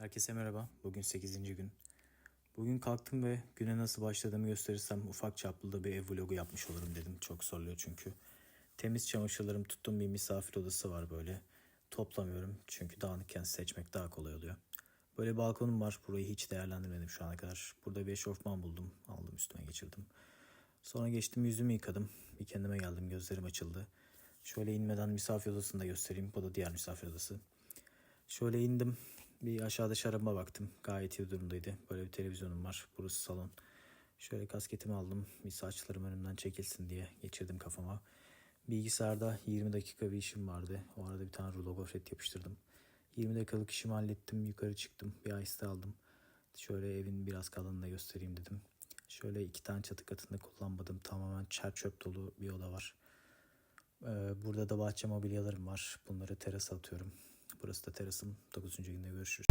Herkese merhaba. Bugün 8. gün. Bugün kalktım ve güne nasıl başladığımı gösterirsem ufak çaplı da bir ev vlogu yapmış olurum dedim. Çok soruluyor çünkü. Temiz çamaşırlarım tuttuğum bir misafir odası var böyle. Toplamıyorum çünkü dağınıkken seçmek daha kolay oluyor. Böyle balkonum var. Burayı hiç değerlendirmedim şu ana kadar. Burada bir eşofman buldum. Aldım üstüme geçirdim. Sonra geçtim yüzümü yıkadım. Bir kendime geldim. Gözlerim açıldı. Şöyle inmeden misafir odasını da göstereyim. Bu da diğer misafir odası. Şöyle indim. Bir aşağıda şarabıma baktım. Gayet iyi durumdaydı. Böyle bir televizyonum var. Burası salon. Şöyle kasketimi aldım. Bir saçlarım önümden çekilsin diye geçirdim kafama. Bilgisayarda 20 dakika bir işim vardı. O arada bir tane rulo gofret yapıştırdım. 20 dakikalık işimi hallettim. Yukarı çıktım. Bir ice aldım. Şöyle evin biraz kalanını da göstereyim dedim. Şöyle iki tane çatı katında kullanmadım. Tamamen çer çöp dolu bir oda var. Ee, Burada da bahçe mobilyalarım var. Bunları terasa atıyorum. Burası da terasım. 9. günde görüşürüz.